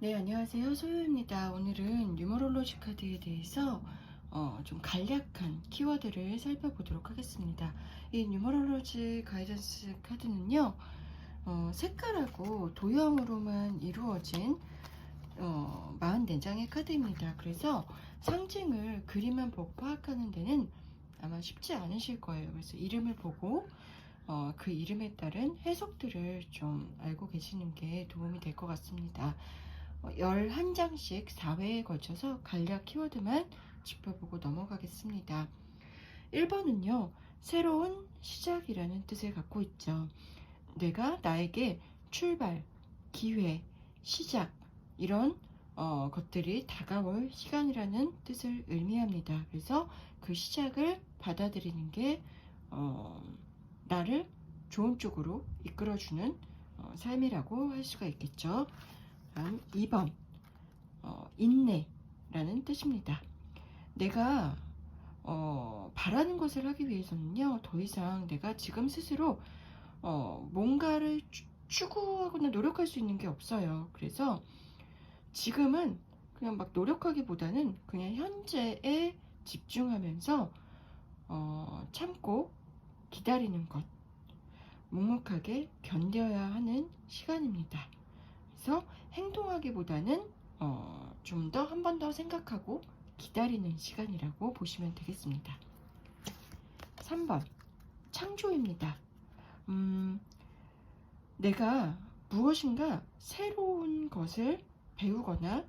네, 안녕하세요. 소유입니다. 오늘은 뉴머롤로지 카드에 대해서 어, 좀 간략한 키워드를 살펴보도록 하겠습니다. 이 뉴머롤로지 가이던스 카드는요, 어, 색깔하고 도형으로만 이루어진 어, 44장의 카드입니다. 그래서 상징을 그림만 보고 파악하는 데는 아마 쉽지 않으실 거예요. 그래서 이름을 보고 어, 그 이름에 따른 해석들을 좀 알고 계시는 게 도움이 될 것 같습니다. 11장씩 4회에 걸쳐서 간략 키워드만 짚어보고 넘어가겠습니다. 1번은요, 새로운 시작이라는 뜻을 갖고 있죠. 내가 나에게 출발, 기회, 시작, 이런 어, 것들이 다가올 시간이라는 뜻을 의미합니다. 그래서 그 시작을 받아들이는 게 어, 나를 좋은 쪽으로 이끌어주는 어, 삶이라고 할 수가 있겠죠. 다음 2번 어, 인내라는 뜻입니다. 내가 어, 바라는 것을 하기 위해서는요 더 이상 내가 지금 스스로 어, 뭔가를 추, 추구하거나 노력할 수 있는 게 없어요. 그래서 지금은 그냥 막 노력하기보다는 그냥 현재에 집중하면서 어, 참고 기다리는 것 묵묵하게 견뎌야 하는 시간입니다. 그래서 하기보다는 어, 좀 더 한 번 더 생각하고 기다리는 시간이라고 보시면 되겠습니다. 3번 창조입니다. 음, 내가 무엇인가 새로운 것을 배우거나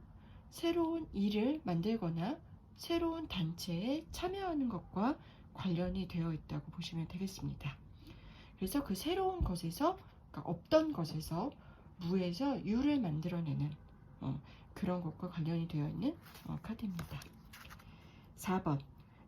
새로운 일을 만들거나 새로운 단체에 참여하는 것과 관련이 되어 있다고 보시면 되겠습니다. 그래서 그 새로운 것에서 그러니까 없던 것에서 무에서 유를 만들어내는 어, 그런 것과 관련이 되어 있는 어, 카드입니다. 4번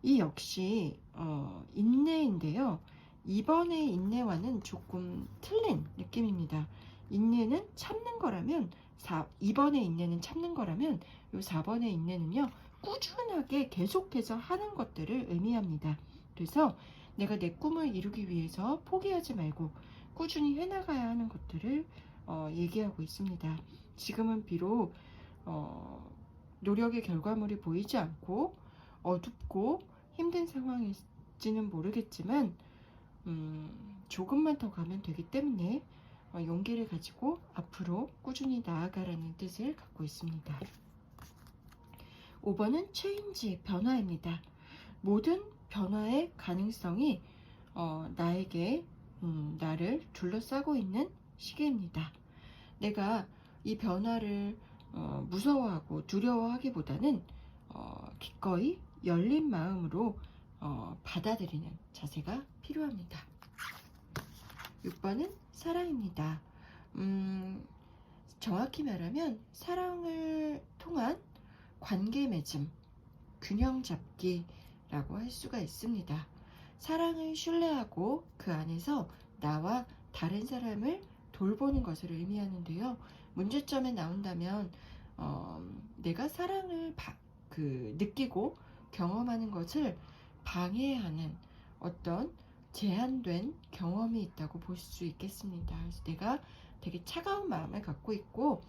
이 역시 어, 인내인데요. 이번의 인내와는 조금 틀린 느낌입니다. 인내는 참는 거라면 4, 2번의 인내는 참는 거라면 이 4번의 인내는요. 꾸준하게 계속해서 하는 것들을 의미합니다. 그래서 내가 내 꿈을 이루기 위해서 포기하지 말고 꾸준히 해나가야 하는 것들을 어, 얘기하고 있습니다. 지금은 비록 어, 노력의 결과물이 보이지 않고 어둡고 힘든 상황일지는 모르겠지만 음, 조금만 더 가면 되기 때문에 어, 용기를 가지고 앞으로 꾸준히 나아가라는 뜻을 갖고 있습니다. 5번은 체인지, 변화입니다. 모든 변화의 가능성이 어, 나에게 음, 나를 둘러싸고 있는 시기입니다. 내가 이 변화를 어, 무서워하고 두려워하기보다는 어, 기꺼이 열린 마음으로 어, 받아들이는 자세가 필요합니다. 6번은 사랑입니다. 음, 정확히 말하면 사랑을 통한 관계 맺음, 균형 잡기라고 할 수가 있습니다. 사랑을 신뢰하고 그 안에서 나와 다른 사람을 돌보는 것을 의미하는데요. 문제점에 나온다면 어, 내가 사랑을 바, 그 느끼고 경험하는 것을 방해하는 어떤 제한된 경험이 있다고 볼 수 있겠습니다. 그래서 내가 되게 차가운 마음을 갖고 있고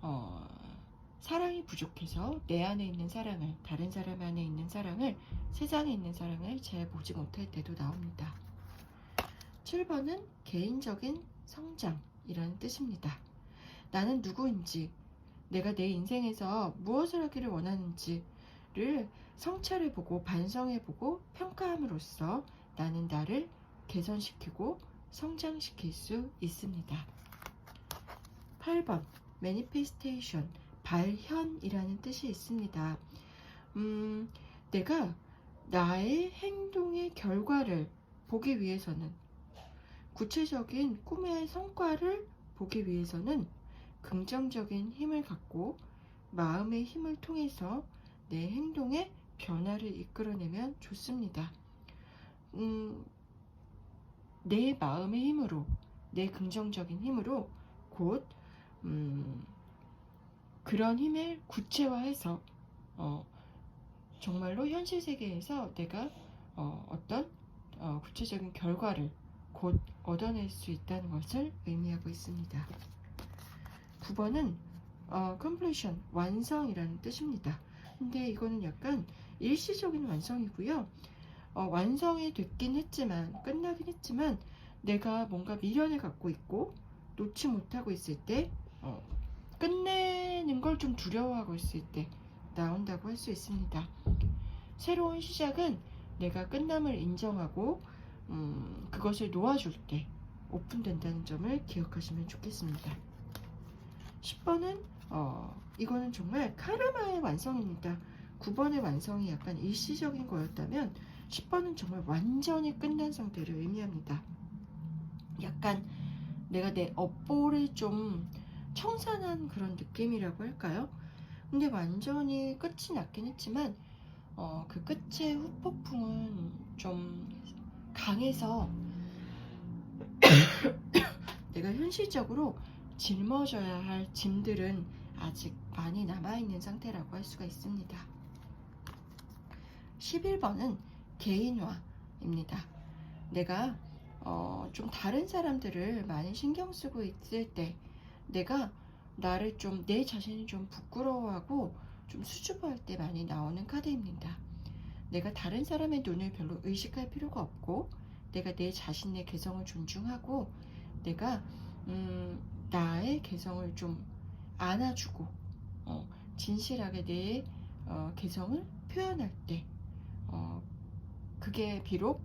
어, 사랑이 부족해서 내 안에 있는 사랑을 다른 사람 안에 있는 사랑을 세상에 있는 사랑을 잘 보지 못할 때도 나옵니다. 7번은 개인적인 성장이라는 뜻입니다. 나는 누구인지, 내가 내 인생에서 무엇을 하기를 원하는지를 성찰해보고 반성해보고 평가함으로써 나는 나를 개선시키고 성장시킬 수 있습니다. 8번 매니페스테이션 발현이라는 뜻이 있습니다. 음, 내가 나의 행동의 결과를 보기 위해서는 구체적인 꿈의 성과를 보기 위해서는 긍정적인 힘을 갖고 마음의 힘을 통해서 내 행동에 변화를 이끌어내면 좋습니다. 음, 내 마음의 힘으로, 내 긍정적인 힘으로 곧 음, 그런 힘을 구체화해서 어, 정말로 현실 세계에서 내가 어, 어떤 어, 구체적인 결과를 곧 얻어낼 수 있다는 것을 의미하고 있습니다. 9번은 어, completion, 완성이라는 뜻입니다. 근데 이거는 약간 일시적인 완성이고요. 어, 완성이 됐긴 했지만, 끝나긴 했지만, 내가 뭔가 미련을 갖고 있고, 놓지 못하고 있을 때, 어, 끝내는 걸 좀 두려워하고 있을 때, 나온다고 할 수 있습니다. 새로운 시작은 내가 끝남을 인정하고, 음, 그것을 놓아줄 때, 오픈된다는 점을 기억하시면 좋겠습니다. 10번은 어, 이거는 정말 카르마의 완성입니다. 9번의 완성이 약간 일시적인 거였다면 10번은 정말 완전히 끝난 상태를 의미합니다. 약간 내가 내 업보를 좀 청산한 그런 느낌이라고 할까요? 근데 완전히 끝이 났긴 했지만 어, 그 끝의 후폭풍은 좀 강해서 내가 현실적으로 짊어져야 할 짐들은 아직 많이 남아있는 상태라고 할 수가 있습니다. 11번은 개인화입니다. 내가 어, 좀 다른 사람들을 많이 신경 쓰고 있을 때 내가 나를 좀 내 자신이 좀 부끄러워하고 좀 수줍어할 때 많이 나오는 카드입니다. 내가 다른 사람의 눈을 별로 의식할 필요가 없고 내가 내 자신의 개성을 존중하고 내가 음, 나의 개성을 좀 안아주고 어, 진실하게 내 어, 개성을 표현할 때 어, 그게 비록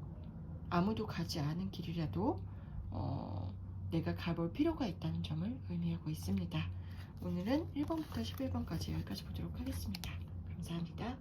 아무도 가지 않은 길이라도 어, 내가 가볼 필요가 있다는 점을 의미하고 있습니다. 오늘은 1번부터 11번까지 여기까지 보도록 하겠습니다. 감사합니다.